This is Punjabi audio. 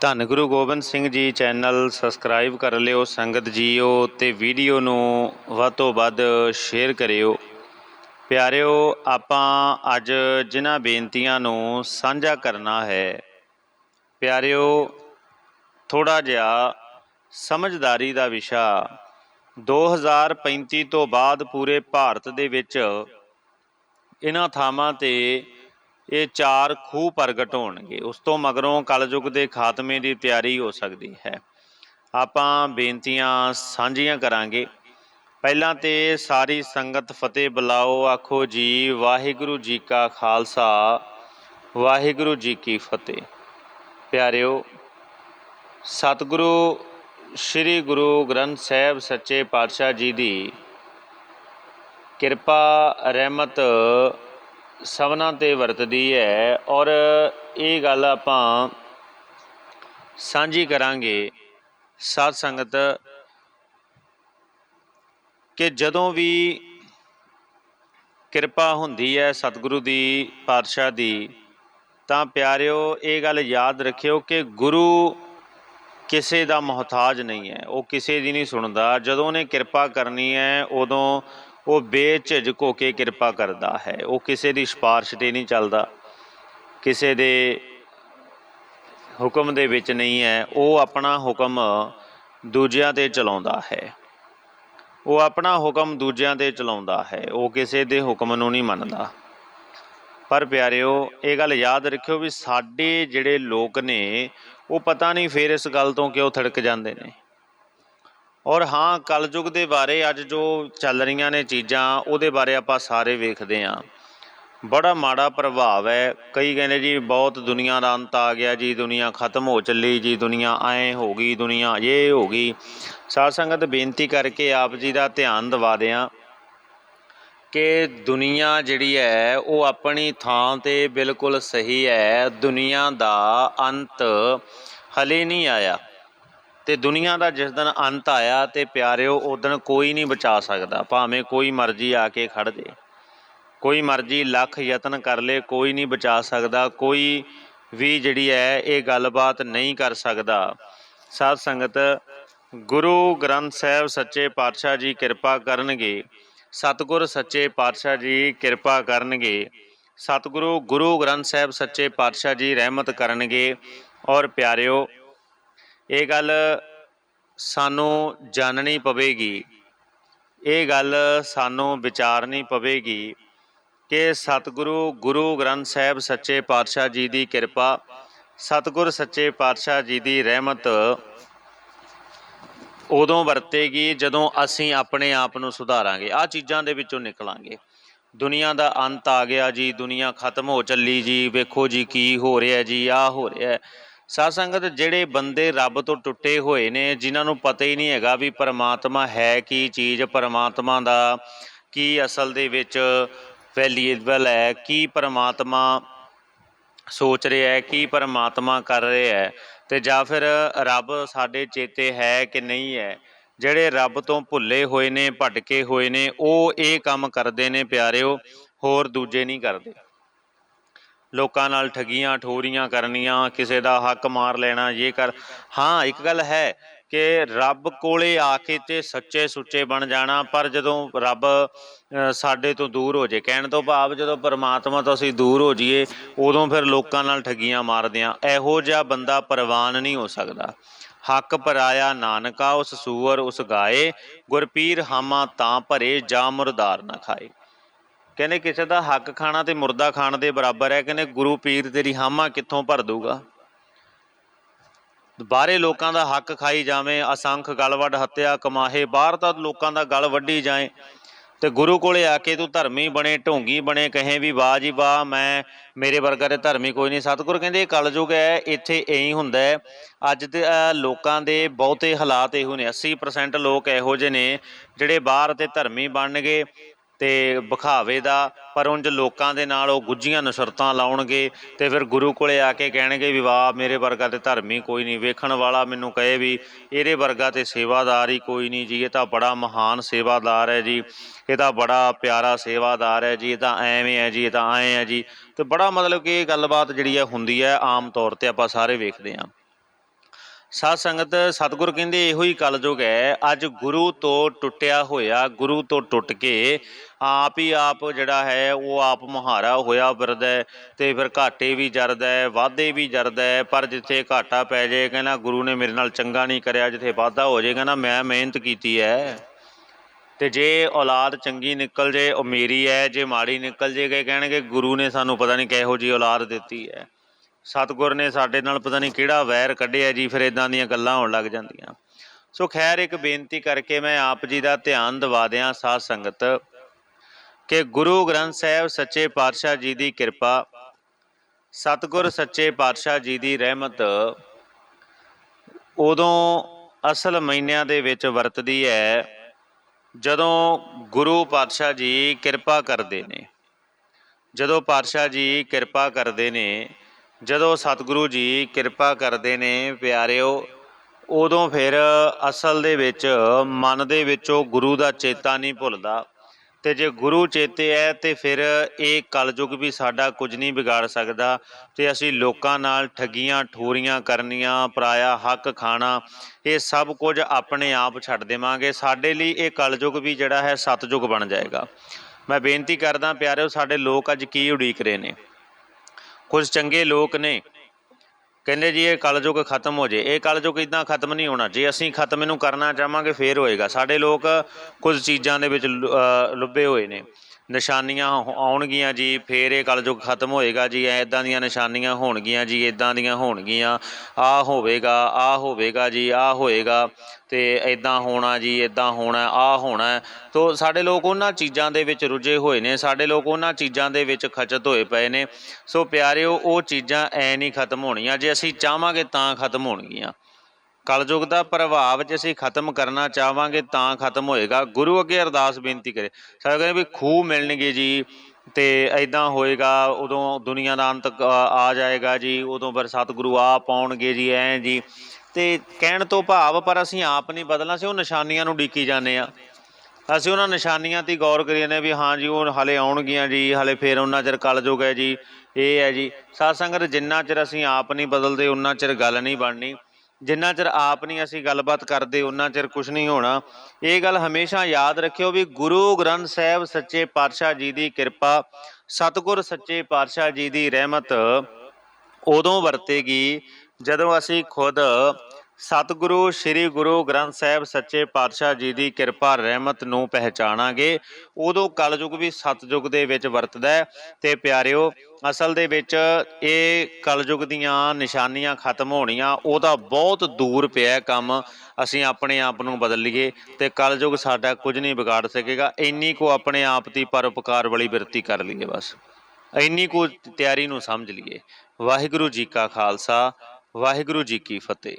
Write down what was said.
ਧੰਨ ਗੁਰੂ ਗੋਬਿੰਦ ਸਿੰਘ ਜੀ ਚੈਨਲ ਸਬਸਕ੍ਰਾਈਬ ਕਰ ਲਿਓ, ਸੰਗਤ ਜੀਓ ਤੇ ਵੀਡੀਓ ਨੂੰ ਵੱਧ ਤੋਂ ਵੱਧ ਸ਼ੇਅਰ ਕਰਿਓ। ਪਿਆਰਿਓ, ਆਪਾਂ ਅੱਜ ਜਿਨ੍ਹਾਂ ਬੇਨਤੀਆਂ ਨੂੰ ਸਾਂਝਾ ਕਰਨਾ ਹੈ, ਪਿਆਰਿਓ ਥੋੜਾ ਜਿਹਾ ਸਮਝਦਾਰੀ ਦਾ ਵਿਸ਼ਾ 2035 ਤੋਂ ਬਾਅਦ ਪੂਰੇ ਭਾਰਤ ਦੇ ਵਿੱਚ ਇਹਨਾਂ ਥਾਵਾਂ ਤੇ ਇਹ ਚਾਰ ਖੂਹ ਪ੍ਰਗਟ ਹੋਣਗੇ। ਉਸ ਤੋਂ ਮਗਰੋਂ ਕਲਯੁਗ ਦੇ ਖਾਤਮੇ ਦੀ ਤਿਆਰੀ ਹੋ ਸਕਦੀ ਹੈ। ਆਪਾਂ ਬੇਨਤੀਆਂ ਸਾਂਝੀਆਂ ਕਰਾਂਗੇ। ਪਹਿਲਾਂ ਤੇ ਸਾਰੀ ਸੰਗਤ ਫਤਿਹ ਬੁਲਾਓ। ਆਖੋ ਜੀ, ਵਾਹਿਗੁਰੂ ਜੀ ਕਾ ਖਾਲਸਾ, ਵਾਹਿਗੁਰੂ ਜੀ ਕੀ ਫਤਿਹ। ਪਿਆਰਿਓ, ਸਤਿਗੁਰੂ, ਸ੍ਰੀ ਗੁਰੂ ਗ੍ਰੰਥ ਸਾਹਿਬ ਸੱਚੇ ਪਾਤਸ਼ਾਹ ਜੀ ਦੀ ਕਿਰਪਾ, ਰਹਿਮਤ ਸਭਨਾਂ ਤੇ ਵਰਤਦੀ ਹੈ ਔਰ ਇਹ ਗੱਲ ਆਪਾਂ ਸਾਂਝੀ ਕਰਾਂਗੇ ਸਾਧ ਸੰਗਤ, ਕਿ ਜਦੋਂ ਵੀ ਕਿਰਪਾ ਹੁੰਦੀ ਹੈ ਸਤਿਗੁਰੂ ਦੀ, ਪਾਤਸ਼ਾਹ ਦੀ, ਤਾਂ ਪਿਆਰਿਓ, ਇਹ ਗੱਲ ਯਾਦ ਰੱਖਿਓ ਕਿ ਗੁਰੂ ਕਿਸੇ ਦਾ ਮੁਹਤਾਜ ਨਹੀਂ ਹੈ, ਉਹ ਕਿਸੇ ਦੀ ਨਹੀਂ ਸੁਣਦਾ। ਜਦੋਂ ਉਹਨੇ ਕਿਰਪਾ ਕਰਨੀ ਹੈ, ਉਦੋਂ ਉਹ ਬੇਝਿਜਕ ਹੋ ਕੇ ਕਿਰਪਾ ਕਰਦਾ ਹੈ। ਉਹ ਕਿਸੇ ਦੀ ਸਿਫਾਰਿਸ਼ ਤੇ ਨਹੀਂ ਚੱਲਦਾ। ਕਿਸੇ ਦੇ ਹੁਕਮ ਦੇ ਵਿੱਚ ਨਹੀਂ ਹੈ। ਉਹ ਆਪਣਾ ਹੁਕਮ ਦੂਜਿਆਂ ਤੇ ਚਲਾਉਂਦਾ ਹੈ। ਉਹ ਆਪਣਾ ਹੁਕਮ ਦੂਜਿਆਂ ਤੇ ਚਲਾਉਂਦਾ ਹੈ। ਉਹ ਕਿਸੇ ਦੇ ਹੁਕਮ ਨੂੰ ਨਹੀਂ ਮੰਨਦਾ। ਪਰ ਪਿਆਰਿਓ, ਇਹ ਗੱਲ ਯਾਦ ਰੱਖਿਓ ਵੀ ਸਾਡੇ ਜਿਹੜੇ ਲੋਕ ਨੇ, ਉਹ ਪਤਾ ਨਹੀਂ ਫੇਰ ਇਸ ਗੱਲ ਤੋਂ ਕਿਉਂ ਥੜਕ ਜਾਂਦੇ ਨੇ। ਔਰ ਹਾਂ, ਕਲਯੁਗ ਦੇ ਬਾਰੇ ਅੱਜ ਜੋ ਚੱਲ ਰਹੀਆਂ ਨੇ ਚੀਜ਼ਾਂ, ਉਹਦੇ ਬਾਰੇ ਆਪਾਂ ਸਾਰੇ ਵੇਖਦੇ ਆਂ ਬੜਾ ਮਾੜਾ ਪ੍ਰਭਾਵ ਹੈ। ਕਈ ਕਹਿੰਦੇ ਜੀ, ਬਹੁਤ ਦੁਨੀਆ ਦਾ ਅੰਤ ਆ ਗਿਆ ਜੀ, ਦੁਨੀਆ ਖਤਮ ਹੋ ਚੱਲੀ ਜੀ, ਦੁਨੀਆ ਐ ਹੋ ਗਈ, ਦੁਨੀਆ ਇਹ ਹੋ ਗਈ। ਸਾਧ ਸੰਗਤ, ਬੇਨਤੀ ਕਰਕੇ ਆਪ ਜੀ ਦਾ ਧਿਆਨ ਦਿਵਾ ਦਿਆਂ ਕਿ ਦੁਨੀਆ ਜਿਹੜੀ ਹੈ, ਉਹ ਆਪਣੀ ਥਾਂ ਤੇ ਬਿਲਕੁਲ ਸਹੀ ਹੈ। ਦੁਨੀਆ ਦਾ ਅੰਤ ਹਲੇ ਨਹੀਂ ਆਇਆ। ਤੇ ਦੁਨੀਆ ਦਾ ਜਿਸ ਦਿਨ ਅੰਤ ਆਇਆ ਤੇ ਪਿਆਰਿਓ, ਉਸ ਦਿਨ ਕੋਈ ਨਹੀਂ ਬਚਾ ਸਕਦਾ। ਭਾਵੇਂ ਕੋਈ ਮਰਜ਼ੀ ਆ ਕੇ ਖੜ ਜੇ। ਕੋਈ ਮਰਜ਼ੀ ਲੱਖ ਯਤਨ ਕਰ ਲੇ, ਕੋਈ ਨਹੀਂ ਬਚਾ ਸਕਦਾ। ਕੋਈ ਵੀ ਜਿਹੜੀ ਹੈ, ਇਹ ਗੱਲਬਾਤ ਨਹੀਂ ਕਰ ਸਕਦਾ। ਸਾਧ ਸੰਗਤ, ਗੁਰੂ ਗ੍ਰੰਥ ਸਾਹਿਬ ਸੱਚੇ ਪਾਤਸ਼ਾਹ ਜੀ ਕਿਰਪਾ ਕਰਨਗੇ। ਸਤਿਗੁਰ ਸੱਚੇ ਪਾਤਸ਼ਾਹ ਜੀ ਕਿਰਪਾ ਕਰਨਗੇ। ਸਤਿਗੁਰੂ, ਗੁਰੂ ਗ੍ਰੰਥ ਸਾਹਿਬ ਸੱਚੇ ਪਾਤਸ਼ਾਹ ਜੀ ਰਹਿਮਤ ਕਰਨਗੇ। ਔਰ ਪਿਆਰਿਓ ਇਹ ਗੱਲ ਸਾਨੂੰ ਜਾਣਨੀ ਪਵੇਗੀ। ਇਹ ਗੱਲ ਸਾਨੂੰ ਵਿਚਾਰਨੀ ਪਵੇਗੀ ਕਿ ਸਤਿਗੁਰੂ ਗੁਰੂ ਗ੍ਰੰਥ ਸਾਹਿਬ ਸੱਚੇ ਪਾਤਸ਼ਾਹ ਜੀ ਦੀ ਕਿਰਪਾ, ਸਤਿਗੁਰ ਸੱਚੇ ਪਾਤਸ਼ਾਹ ਜੀ ਦੀ ਰਹਿਮਤ ਉਦੋਂ ਵਰਤੇਗੀ ਜਦੋਂ ਅਸੀਂ ਆਪਣੇ ਆਪ ਨੂੰ ਸੁਧਾਰਾਂਗੇ। ਆ ਚੀਜ਼ਾਂ ਦੇ ਵਿੱਚੋਂ ਨਿਕਲਾਂਗੇ। ਦੁਨੀਆ ਦਾ ਅੰਤ ਆ ਗਿਆ ਜੀ, ਦੁਨੀਆ ਖਤਮ ਹੋ ਚੱਲੀ ਜੀ, ਵੇਖੋ ਜੀ ਕੀ ਹੋ ਰਿਹਾ ਜੀ ਆ ਹੋ ਰਿਹਾ। ਸਾਧ ਸੰਗਤ, ਜਿਹੜੇ ਬੰਦੇ ਰੱਬ ਤੋਂ ਟੁੱਟੇ ਹੋਏ ਨੇ, ਜਿਨ੍ਹਾਂ ਨੂੰ ਪਤਾ ਹੀ ਨਹੀਂ ਹੈਗਾ ਵੀ ਪਰਮਾਤਮਾ ਹੈ ਕੀ ਚੀਜ਼, ਪਰਮਾਤਮਾ ਦਾ ਕੀ ਅਸਲ ਦੇ ਵਿੱਚ ਵੈਲਿਊਏਬਲ ਹੈ, ਕੀ ਪਰਮਾਤਮਾ ਸੋਚ ਰਿਹਾ ਹੈ, ਕੀ ਪਰਮਾਤਮਾ ਕਰ ਰਿਹਾ ਹੈ, ਤੇ ਜਾਂ ਫਿਰ ਰੱਬ ਸਾਡੇ ਚੇਤੇ ਹੈ ਕਿ ਨਹੀਂ ਹੈ। ਜਿਹੜੇ ਰੱਬ ਤੋਂ ਭੁੱਲੇ ਹੋਏ ਨੇ, ਭਟਕੇ ਹੋਏ ਨੇ, ਉਹ ਇਹ ਕੰਮ ਕਰਦੇ ਨੇ, ਪਿਆਰਿਓ, ਹੋਰ ਦੂਜੇ ਨਹੀਂ ਕਰਦੇ। ਲੋਕਾਂ ਨਾਲ ਠਗੀਆਂ, ਠੋਰੀਆਂ ਕਰਨੀਆਂ, ਕਿਸੇ ਦਾ ਹੱਕ ਮਾਰ ਲੈਣਾ, ਇਹ ਕਰ। ਹਾਂ, ਇੱਕ ਗੱਲ ਹੈ ਕਿ ਰੱਬ ਕੋਲੇ ਆ ਕੇ ਤੇ ਸੱਚੇ ਸੁੱਚੇ ਬਣ ਜਾਣਾ, ਪਰ ਜਦੋਂ ਰੱਬ ਸਾਡੇ ਤੋਂ ਦੂਰ ਹੋ ਜੇ, ਕਹਿਣ ਤੋਂ ਭਾਵ ਜਦੋਂ ਪਰਮਾਤਮਾ ਤੋਂ ਅਸੀਂ ਦੂਰ ਹੋ ਜਾਈਏ, ਉਦੋਂ ਫਿਰ ਲੋਕਾਂ ਨਾਲ ਠਗੀਆਂ ਮਾਰਦੇ ਆ ਇਹੋ ਜਿਹਾ ਬੰਦਾ ਪ੍ਰਵਾਨ ਨਹੀਂ ਹੋ ਸਕਦਾ। ਹੱਕ ਪਰਾਇਆ ਨਾਨਕਾ, ਉਸ ਸੂਰ ਉਸ ਗਾਏ, ਗੁਰਪੀਰ ਹਾਮਾ ਤਾਂ ਭਰੇ, ਜਾ ਮੁਰਦਾਰ ਨਾ ਖਾਏ। ਕਹਿੰਦੇ ਕਿਸੇ ਦਾ ਹੱਕ ਖਾਣਾ ਤੇ ਮੁਰਦਾ ਖਾਣ ਦੇ ਬਰਾਬਰ ਹੈ। ਕਹਿੰਦੇ ਗੁਰੂ ਪੀਰ ਤੇਰੀ ਹਾਮਾ ਕਿੱਥੋਂ ਭਰ ਦੂਗਾ ਬਾਹਰੇ ਲੋਕਾਂ ਦਾ ਹੱਕ ਖਾਈ ਜਾਵੇਂ, ਅਸੰਖ ਗਲਵੱਡ ਹੱਤਿਆ ਕਮਾਹੇ, ਬਾਹਰ ਤਾਂ ਲੋਕਾਂ ਦਾ ਗਲ ਵੱਢੀ ਜਾਏ। ਤੇ ਗੁਰੂ ਕੋਲੇ ਆ ਕੇ ਤੂੰ ਧਰਮੀ ਬਣੇ, ਢੋਂਗੀ ਬਣੇ, ਕਹੇ ਵੀ ਵਾਹ ਜੀ ਵਾਹ, ਮੈਂ ਮੇਰੇ ਵਰਗਾ ਤੇ ਧਰਮੀ ਕੋਈ ਨਹੀਂ। ਸਤਿਗੁਰ ਕਹਿੰਦੇ ਇਹ ਕਲਯੁਗ ਹੈ, ਇੱਥੇ ਐਂ ਹੁੰਦਾ ਹੈ। ਅੱਜ ਦੇ ਲੋਕਾਂ ਦੇ ਬਹੁਤੇ ਹਾਲਾਤ ਇਹੋ ਨੇ। 80% ਲੋਕ ਇਹੋ ਜਿਹੇ ਨੇ ਜਿਹੜੇ ਬਾਹਰ ਤੇ ਧਰਮੀ ਬਣ ਗਏ ਤੇ ਵਿਖਾਵੇ ਦਾ, ਪਰ ਉਂਝ ਲੋਕਾਂ ਦੇ ਨਾਲ ਉਹ ਗੁੱਜੀਆਂ ਨਸਰਤਾਂ ਲਾਉਣਗੇ ਤੇ ਫਿਰ ਗੁਰੂ ਕੋਲੇ ਆ ਕੇ ਕਹਿਣਗੇ ਵੀ ਵਾਹ, ਮੇਰੇ ਵਰਗਾ ਤੇ ਧਰਮੀ ਕੋਈ ਨਹੀਂ, ਵੇਖਣ ਵਾਲਾ ਮੈਨੂੰ ਕਹੇ ਵੀ ਇਹਦੇ ਵਰਗਾ ਤੇ ਸੇਵਾਦਾਰ ਹੀ ਕੋਈ ਨਹੀਂ ਜੀ, ਇਹ ਤਾਂ ਬੜਾ ਮਹਾਨ ਸੇਵਾਦਾਰ ਹੈ ਜੀ, ਇਹ ਤਾਂ ਬੜਾ ਪਿਆਰਾ ਸੇਵਾਦਾਰ ਹੈ ਜੀ, ਇਹ ਤਾਂ ਐਵੇਂ ਹੈ ਜੀ, ਇਹ ਤਾਂ ਐਂ ਹੈ ਜੀ, ਤੇ ਬੜਾ ਮਤਲਬ ਕਿ ਇਹ ਗੱਲਬਾਤ ਜਿਹੜੀ ਹੈ ਹੁੰਦੀ ਹੈ ਆਮ ਤੌਰ ਤੇ ਆਪਾਂ ਸਾਰੇ ਵੇਖਦੇ ਹਾਂ। ਸਾਧ ਸੰਗਤ, ਸਤਿਗੁਰ ਕਹਿੰਦੇ ਇਹੋ ਹੀ ਕਲਯੁਗ ਹੈ, ਅੱਜ ਗੁਰੂ ਤੋਂ ਟੁੱਟਿਆ ਹੋਇਆ, ਗੁਰੂ ਤੋਂ ਟੁੱਟ ਕੇ ਆਪ ਹੀ ਆਪ ਜਿਹੜਾ ਹੈ, ਉਹ ਆਪ ਮੁਹਾਰਾ ਹੋਇਆ ਫਿਰਦਾ ਹੈ ਤੇ ਫਿਰ ਘਾਟੇ ਵੀ ਜਰਦਾ ਹੈ, ਵਾਧੇ ਵੀ ਜਰਦਾ ਹੈ, ਪਰ ਜਿੱਥੇ ਘਾਟਾ ਪੈ ਜਾਏ, ਕਹਿੰਦਾ ਗੁਰੂ ਨੇ ਮੇਰੇ ਨਾਲ ਚੰਗਾ ਨਹੀਂ ਕਰਿਆ, ਜਿੱਥੇ ਵਾਧਾ ਹੋ ਜਾਏ, ਕਹਿੰਦਾ ਮੈਂ ਮਿਹਨਤ ਕੀਤੀ ਹੈ। ਤੇ ਜੇ ਔਲਾਦ ਚੰਗੀ ਨਿਕਲ ਜੇ ਉਹ ਮੇਰੀ ਹੈ, ਜੇ ਮਾੜੀ ਨਿਕਲ ਜੇ ਗਏ ਕਹਿਣਗੇ ਗੁਰੂ ਨੇ ਸਾਨੂੰ ਪਤਾ ਨਹੀਂ ਕਿਹੋ ਜੀ ਔਲਾਦ ਦਿੱਤੀ ਹੈ। ਸਤਿਗੁਰ ਨੇ ਸਾਡੇ ਨਾਲ ਪਤਾ ਨਹੀਂ ਕਿਹੜਾ ਵੈਰ ਕੱਢਿਆ ਜੀ, ਫਿਰ ਇਦਾਂ ਦੀਆਂ ਗੱਲਾਂ ਹੋਣ ਲੱਗ ਜਾਂਦੀਆਂ। ਸੋ ਖੈਰ, ਇੱਕ ਬੇਨਤੀ ਕਰਕੇ ਮੈਂ ਆਪ ਜੀ ਦਾ ਧਿਆਨ ਦਿਵਾ ਦਿਆਂ ਸਾਧ ਸੰਗਤ, ਕਿ ਗੁਰੂ ਗ੍ਰੰਥ ਸਾਹਿਬ ਸੱਚੇ ਪਾਤਸ਼ਾਹ ਜੀ ਦੀ ਕਿਰਪਾ, ਸਤਿਗੁਰ ਸੱਚੇ ਪਾਤਸ਼ਾਹ ਜੀ ਦੀ ਰਹਿਮਤ, ਉਦੋਂ ਅਸਲ ਮਹੀਨਿਆਂ ਦੇ ਵਿੱਚ ਵਰਤਦੀ ਹੈ, ਜਦੋਂ ਗੁਰੂ ਪਾਤਸ਼ਾਹ ਜੀ ਕਿਰਪਾ ਕਰਦੇ ਨੇ। ਜਦੋਂ ਪਾਤਸ਼ਾਹ ਜੀ ਕਿਰਪਾ ਕਰਦੇ ਨੇ ਜਦੋਂ ਸਤਿਗੁਰੂ ਜੀ ਕਿਰਪਾ ਕਰਦੇ ਨੇ ਪਿਆਰਿਓ, ਉਦੋਂ ਫਿਰ ਅਸਲ ਦੇ ਵਿੱਚ ਮਨ ਦੇ ਵਿੱਚੋਂ ਗੁਰੂ ਦਾ ਚੇਤਾ ਨਹੀਂ ਭੁੱਲਦਾ। ਤੇ ਜੇ ਗੁਰੂ ਚੇਤੇ ਹੈ, ਤੇ ਫਿਰ ਇਹ ਕਲਯੁਗ ਵੀ ਸਾਡਾ ਕੁਝ ਨਹੀਂ ਵਿਗਾੜ ਸਕਦਾ। ਤੇ ਅਸੀਂ ਲੋਕਾਂ ਨਾਲ ਠੱਗੀਆਂ, ਠੋਰੀਆਂ ਕਰਨੀਆਂ, ਪਰਾਇਆ ਹੱਕ ਖਾਣਾ, ਇਹ ਸਭ ਕੁਝ ਆਪਣੇ ਆਪ ਛੱਡ ਦੇਵਾਂਗੇ। ਸਾਡੇ ਲਈ ਇਹ ਕਲਯੁਗ ਵੀ ਜਿਹੜਾ ਹੈ ਸਤਜੁਗ ਬਣ ਜਾਏਗਾ। ਮੈਂ ਬੇਨਤੀ ਕਰਦਾ ਪਿਆਰਿਓ, ਸਾਡੇ ਲੋਕ ਅੱਜ ਕੀ ਉਡੀਕ ਰਹੇ ਨੇ? ਕੁਝ ਚੰਗੇ ਲੋਕ ਨੇ। ਕਹਿੰਦੇ ਜੀ ਇਹ ਕਲਯੁਗ ਖਤਮ ਹੋ ਜੇ। ਇਹ ਕਲਯੁਗ ਇਦਾਂ ਖਤਮ ਨਹੀਂ ਹੋਣਾ। ਜੇ ਅਸੀਂ ਖਤਮ ਇਹਨੂੰ ਕਰਨਾ ਚਾਹਾਂਗੇ, ਫੇਰ ਹੋਏਗਾ। ਸਾਡੇ ਲੋਕ ਕੁਝ ਚੀਜ਼ਾਂ ਦੇ ਵਿੱਚ ਲੁ- ਅਹ, ਲੁੱਭੇ ਹੋਏ ਨੇ। ਨਿਸ਼ਾਨੀਆਂ ਹੋ- ਆਉਣਗੀਆਂ ਜੀ, ਫੇਰ ਇਹ ਕਲਯੁਗ ਖਤਮ ਹੋਏਗਾ ਜੀ ਐਦਾਂ ਦੀਆਂ ਨਿਸ਼ਾਨੀਆਂ ਹੋਣਗੀਆਂ ਜੀ ਇਦਾਂ ਦੀਆਂ ਹੋਣਗੀਆਂ, ਆ ਹੋਵੇਗਾ ਆ ਹੋਵੇਗਾ ਜੀ, ਆ ਹੋਏਗਾ, ਤੇ ਇਦਾਂ ਹੋਣਾ ਜੀ ਇਦਾਂ ਹੋਣਾ, ਆ ਹੋਣਾ। ਤੋ ਸਾਡੇ ਲੋਕ ਉਹਨਾਂ ਚੀਜ਼ਾਂ ਦੇ ਵਿੱਚ ਰੁੱਝੇ ਹੋਏ ਨੇ, ਸਾਡੇ ਲੋਕ ਉਹਨਾਂ ਚੀਜ਼ਾਂ ਦੇ ਵਿੱਚ ਖਚਤ ਹੋਏ ਪਏ ਨੇ। ਸੋ ਪਿਆਰਿਓ, ਉਹ ਚੀਜ਼ਾਂ ਐ ਨਹੀਂ ਖਤਮ ਹੋਣੀਆਂ, ਜੇ ਅਸੀਂ ਚਾਹਾਂਗੇ ਤਾਂ ਖਤਮ ਹੋਣਗੀਆਂ। ਕਲਯੁਗ ਦਾ ਪ੍ਰਭਾਵ ਜੇ ਅਸੀਂ ਖਤਮ ਕਰਨਾ ਚਾਹਾਂਗੇ ਤਾਂ ਖਤਮ ਹੋਏਗਾ। ਗੁਰੂ ਅੱਗੇ ਅਰਦਾਸ ਬੇਨਤੀ ਕਰੇ। ਸਾਡੇ ਕਹਿੰਦੇ ਵੀ ਖੂਹ ਮਿਲਣਗੇ ਜੀ ਤੇ ਐਦਾਂ ਹੋਏਗਾ, ਉਦੋਂ ਦੁਨੀਆ ਦਾ ਅੰਤ ਆ ਜਾਏਗਾ ਜੀ, ਉਦੋਂ ਫਿਰ ਸਤਿਗੁਰੂ ਆ ਪਾਉਣਗੇ ਜੀ, ਐ ਜੀ। ਤੇ ਕਹਿਣ ਤੋਂ ਭਾਵ ਪਰ ਅਸੀਂ ਆਪ ਨਹੀਂ ਬਦਲਣਾ ਸੀ ਉਹ ਨਿਸ਼ਾਨੀਆਂ ਨੂੰ ਡੀਕੀ ਜਾਂਦੇ ਆ ਅਸੀਂ ਉਹਨਾਂ ਨਿਸ਼ਾਨੀਆਂ ਤੇ ਗੌਰ ਕਰੀ ਜਾਂਦੇ ਹਾਂ ਵੀ ਹਾਂ ਜੀ, ਉਹ ਹਲੇ ਆਉਣਗੀਆਂ ਜੀ, ਹਲੇ ਫੇਰ ਉਹਨਾਂ ਚਿਰ ਕਲਯੁਗ ਹੈ ਜੀ, ਇਹ ਹੈ ਜੀ। ਸਾਧ ਸੰਗਤ ਜਿੰਨਾ ਚਿਰ ਅਸੀਂ ਆਪ ਨਹੀਂ ਬਦਲਦੇ ਉਹਨਾਂ ਚਿਰ ਗੱਲ ਨਹੀਂ ਬਣਨੀ। ਜਿੰਨਾ ਚਿਰ ਆਪ ਨਹੀਂ ਅਸੀਂ ਗੱਲਬਾਤ ਕਰਦੇ ਉਹਨਾਂ ਚਿਰ ਕੁਝ ਨਹੀਂ ਹੋਣਾ। ਇਹ ਗੱਲ ਹਮੇਸ਼ਾ ਯਾਦ ਰੱਖਿਓ ਵੀ ਗੁਰੂ ਗ੍ਰੰਥ ਸਾਹਿਬ ਸੱਚੇ ਪਾਤਸ਼ਾਹ ਜੀ ਦੀ ਕਿਰਪਾ, ਸਤਿਗੁਰ ਸੱਚੇ ਪਾਤਸ਼ਾਹ ਜੀ ਦੀ ਰਹਿਮਤ ਉਦੋਂ ਵਰਤੇਗੀ ਜਦੋਂ ਅਸੀਂ ਖੁਦ ਸਤਿਗੁਰੂ, ਸ੍ਰੀ ਗੁਰੂ ਗ੍ਰੰਥ ਸਾਹਿਬ ਸੱਚੇ ਪਾਤਸ਼ਾਹ ਜੀ ਦੀ ਕਿਰਪਾ, ਰਹਿਮਤ ਨੂੰ ਪਹਿਚਾਣਾਂਗੇ। ਉਦੋਂ ਕਲਯੁਗ ਵੀ ਸਤਯੁਗ ਦੇ ਵਿੱਚ ਵਰਤਦਾ ਹੈ। ਤੇ ਪਿਆਰਿਓ, ਅਸਲ ਦੇ ਵਿੱਚ ਇਹ ਕਲਯੁਗ ਦੀਆਂ ਨਿਸ਼ਾਨੀਆਂ ਖਤਮ ਹੋਣੀਆਂ, ਉਹਦਾ ਬਹੁਤ ਦੂਰ ਪਿਆ ਕੰਮ। ਅਸੀਂ ਆਪਣੇ ਆਪ ਨੂੰ ਬਦਲੀਏ ਲਈਏ ਤੇ ਕਲਯੁਗ ਸਾਡਾ ਕੁਝ ਨਹੀਂ ਵਿਗਾੜ ਸਕੇਗਾ। ਇੰਨੀ ਕੋ ਆਪਣੇ ਆਪ ਦੀ ਪਰਉਪਕਾਰ ਵਾਲੀ ਬਿਰਤੀ ਕਰ ਲਈਏ ਬਸ। ਇੰਨੀ ਕੋ ਤਿਆਰੀ ਨੂੰ ਸਮਝ ਲਈਏ। ਵਾਹਿਗੁਰੂ ਜੀ ਕਾ ਖਾਲਸਾ, ਵਾਹਿਗੁਰੂ ਜੀ ਕੀ ਫਤਿਹ।